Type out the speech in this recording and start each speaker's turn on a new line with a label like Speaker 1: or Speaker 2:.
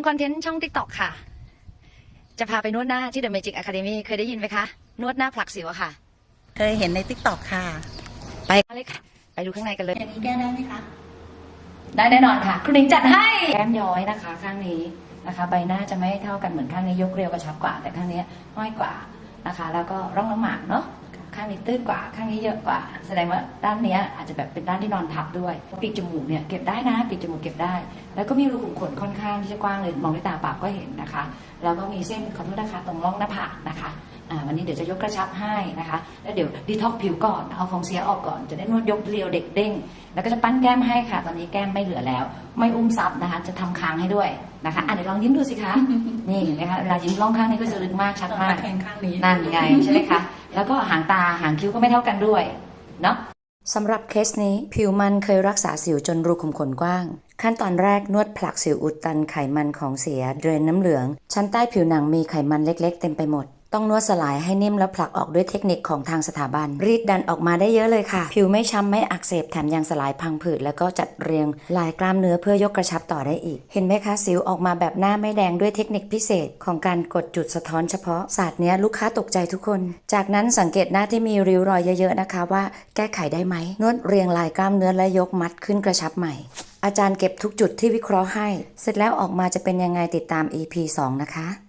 Speaker 1: ำคอนเทนต์ช่อง TikTok ค่ะ จะพาไปนวดหน้าที่ The Magic Academy เคยได้ยินไหมคะ นวดหน้าผลักสิวอะค่ะ
Speaker 2: เคยเห็นในทิกตอกค่ะ
Speaker 1: ไปเลยค่ะ ไปดูข้างในกันเลย
Speaker 2: อันนี้แก้ได้ไหมคะ
Speaker 1: ได้แน่นอนค่ะ คุณหญิงจัดให้แก้มย้อยนะคะ ข้างนี้นะคะ ใบหน้าจะไม่เท่ากันเหมือนข้างนี้ยกเรียวกระชับกว่า แต่ข้างนี้น้อยกว่านะคะ แล้วก็ร่องน้ำหมากเนาะ ข้างนี้ตื้นกว่าข้างนี้เยอะกว่า แสดงว่าด้านเนี้ยอาจจะแบบเป็นด้านที่นอนทับด้วยปีกจมูกเนี่ยเก็บได้นะปีกจมูกเก็บได้ แล้วก็มีรูขุมขนค่อนข้างที่จะกว้างเลยมองด้วยตาเปล่าก็เห็นนะคะแล้วก็มีเส้นขอโทษนะคะตรงร่องหน้าผากนะคะอ่าวันนี้เดี๋ยวจะยกกระชับให้นะคะ แล้วเดี๋ยวดีท็อกผิวก่อน เอาฟองเสียออกก่อน จะได้นวดยกเรียวเด็กเด้ง แล้วก็จะปั้นแก้มให้ค่ะ ตอนนี้แก้มไม่เหลือแล้ว ไม่อุ้มซับนะคะ จะทำคางให้ด้วยนะคะอะเดี๋ยวลองยิ้มดูสิคะ นี่เห็นไหมคะเวลายิ้มร่องข้างนี้ก็จะลึกมากชัดมาก
Speaker 2: แข่งข้างนี้
Speaker 1: นั่นไงใช่ไหมคะ แล้วก็หางตาหางคิ้วก็ไม่เท่ากันด้วยเนาะสำหรับเคสนี้ผิวมันเคยรักษาสิวจนรูขุมขนกว้าง ขั้นตอนแรกนวดผลักสิวอุดตันไขมันของเสียเดรนน้ำเหลือง ชั้นใต้ผิวหนังมีไขมันเล็กๆ เต็มไปหมด ต้องนวดสลายให้นิ่มแล้วผลักออกด้วยเทคนิคของทางสถาบัน รีดดันออกมาได้เยอะเลยค่ะ ผิวไม่ช้ำไม่อักเสบแถมยังสลายพังผืดแล้วก็จัดเรียงลายกล้ามเนื้อเพื่อยกกระชับต่อได้อีก เห็นไหมคะสิวออกมาแบบหน้าไม่แดงด้วยเทคนิคพิเศษ ของการกดจุดสะท้อนเฉพาะศาสตร์เนี้ยลูกค้าตกใจทุกคน จากนั้นสังเกตหน้าที่มีริ้วรอยเยอะๆนะคะ ว่าแก้ไขได้ไหมนวดเรียงลายกล้ามเนื้อและยกมัดขึ้นกระชับใหม่อาจารย์เก็บทุกจุดที่วิเคราะห์ให้ เสร็จแล้วออกมาจะเป็นยังไงติดตาม EP 2 นะคะ